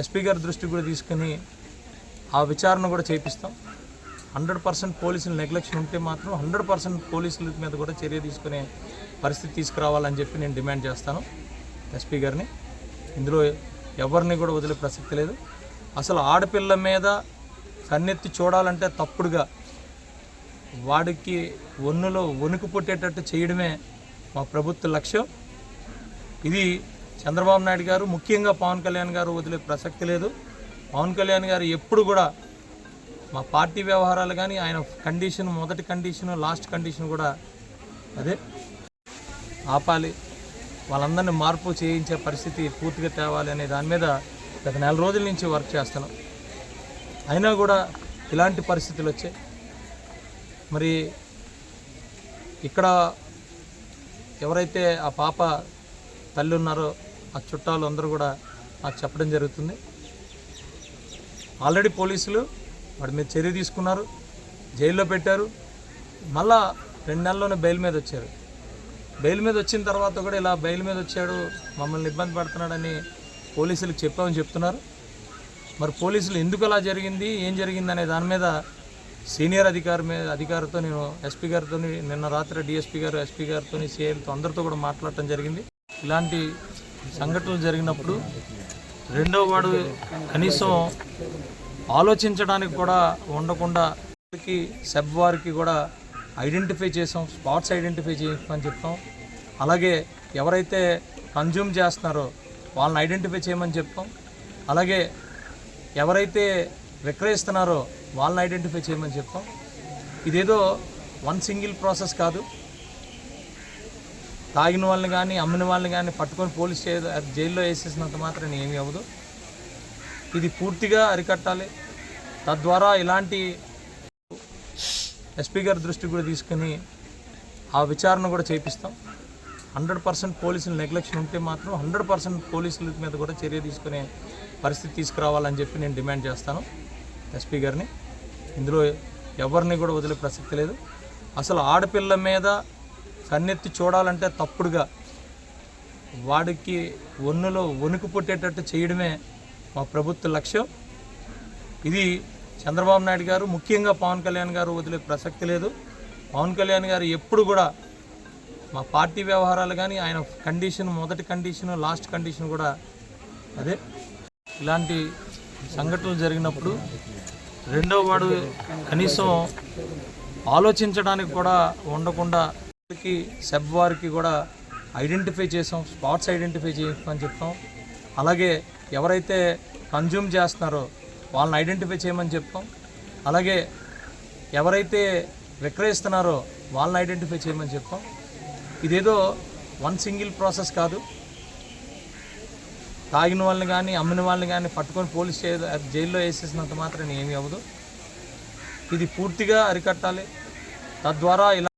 SP గారి దృష్టికి కూడా తీసుకుని ఆ విచారణ కూడా చేపిస్తాం. హండ్రెడ్ పర్సెంట్ పోలీసులు నెగ్లెక్షన్ ఉంటే మాత్రం హండ్రెడ్ పర్సెంట్ పోలీసుల మీద కూడా చర్య తీసుకునే పరిస్థితి తీసుకురావాలని చెప్పి నేను డిమాండ్ చేస్తాను ఎస్పీ గారిని. ఇందులో ఎవరిని కూడా వదిలే ప్రసక్తి లేదు. అసలు ఆడపిల్ల మీద కన్నెత్తి చూడాలంటే తప్పుడుగా వాడికి ఒన్నులో వణుకు పుట్టేటట్టు చేయడమే మా ప్రభుత్వ లక్ష్యం. ఇది చంద్రబాబు నాయుడు గారు ముఖ్యంగా పవన్ కళ్యాణ్ గారు వదిలే ప్రసక్తి లేదు. పవన్ కళ్యాణ్ గారు ఎప్పుడు కూడా మా పార్టీ వ్యవహారాలు కానీ ఆయన కండిషన్ మొదటి కండిషన్ లాస్ట్ కండిషన్ కూడా అదే. ఆపాలి. వాళ్ళందరినీ మార్పు చేయించే పరిస్థితి పూర్తిగా తేవాలి అనే దాని మీద గత నెల రోజుల నుంచి వర్క్ చేస్తున్నాం. అయినా కూడా ఇలాంటి పరిస్థితులు వచ్చాయి. మరి ఇక్కడ ఎవరైతే ఆ పాప తల్లి ఉన్నారో ఆ చుట్టాలు అందరూ కూడా నాకు చెప్పడం జరుగుతుంది. ఆల్రెడీ పోలీసులు వాడి మీద చర్య తీసుకున్నారు జైల్లో పెట్టారు. మళ్ళా రెండు నెలల్లోనే బెయిల్ మీద వచ్చారు. బెయిల్ మీద వచ్చిన తర్వాత కూడా ఇలా బెయిల్ మీద వచ్చాడు మమ్మల్ని ఇబ్బంది పడుతున్నాడని పోలీసులకు చెప్పామని చెప్తున్నారు. మరి పోలీసులు ఎందుకు అలా జరిగింది ఏం జరిగింది అనే దాని మీద సీనియర్ అధికారి మీద అధికారితో నేను ఎస్పీ గారితో నిన్న రాత్రి డిఎస్పీ గారు ఎస్పీ గారితో సిఐలతో అందరితో కూడా మాట్లాడటం జరిగింది. ఇలాంటి సంఘటనలు జరిగినప్పుడు రెండో వాడు కనీసం ఆలోచించడానికి కూడా ఉండకుండా సెబ్ వారికి కూడా ఐడెంటిఫై చేసాం స్పాట్స్ ఐడెంటిఫై చేయమని చెప్తాం అలాగే ఎవరైతే కన్జ్యూమ్ చేస్తున్నారో వాళ్ళని ఐడెంటిఫై చేయమని చెప్తాం అలాగే ఎవరైతే విక్రయిస్తున్నారో వాళ్ళని ఐడెంటిఫై చేయమని చెప్తాం ఇదేదో వన్ సింగిల్ ప్రాసెస్ కాదు. తాగిన వాళ్ళని కానీ అమ్మిన వాళ్ళని కానీ పట్టుకొని పోలీస్ జైల్లో వేసేసినంత మాత్రం ఏమీ అవ్వదు. ఇది పూర్తిగా అరికట్టాలి. తద్వారా ఇలాంటి ఎస్పీ గారి దృష్టి కూడా తీసుకుని ఆ విచారణ కూడా చేపిస్తాం. హండ్రెడ్ పర్సెంట్ పోలీసులు నెగ్లెక్షన్ ఉంటే మాత్రం హండ్రెడ్ పర్సెంట్ పోలీసుల మీద కూడా చర్య తీసుకునే పరిస్థితి తీసుకురావాలని చెప్పి నేను డిమాండ్ చేస్తాను ఎస్పీ గారిని. ఇందులో ఎవరిని కూడా వదిలే ప్రసక్తి లేదు. అసలు ఆడపిల్ల మీద కన్నెత్తి చూడాలంటే తప్పుడుగా. వాడికి ఒన్నులో వణుకు పుట్టేటట్టు చేయడమే మా ప్రభుత్వ లక్ష్యం. ఇది చంద్రబాబు నాయుడు గారు ముఖ్యంగా పవన్ కళ్యాణ్ గారు వదిలే ప్రసక్తి లేదు. పవన్ కళ్యాణ్ గారు ఎప్పుడు కూడా మా పార్టీ వ్యవహారాలు కానీ ఆయన కండిషన్ మొదటి కండిషన్ లాస్ట్ కండిషన్ కూడా అదే. ఇలాంటి సంఘటనలు జరిగినప్పుడు రెండో వాడు కనీసం ఆలోచించడానికి కూడా ఉండకుండా వారికి సెబ్ వారికి కూడా ఐడెంటిఫై చేసాం స్పాట్స్ ఐడెంటిఫై చేయమని చెప్తాం అలాగే ఎవరైతే కన్జ్యూమ్ చేస్తున్నారో వాళ్ళని ఐడెంటిఫై చేయమని చెప్తాం అలాగే ఎవరైతే విక్రయిస్తున్నారో వాళ్ళని ఐడెంటిఫై చేయమని చెప్తాం ఇదేదో వన్ సింగిల్ ప్రాసెస్ కాదు. తాగిన వాళ్ళని కానీ అమ్మిన వాళ్ళని కానీ పట్టుకొని పోలీస్ జైల్లో వేసేసినంత మాత్రం ఏమీ అవ్వదు. ఇది పూర్తిగా అరికట్టాలి. తద్వారా ఇలా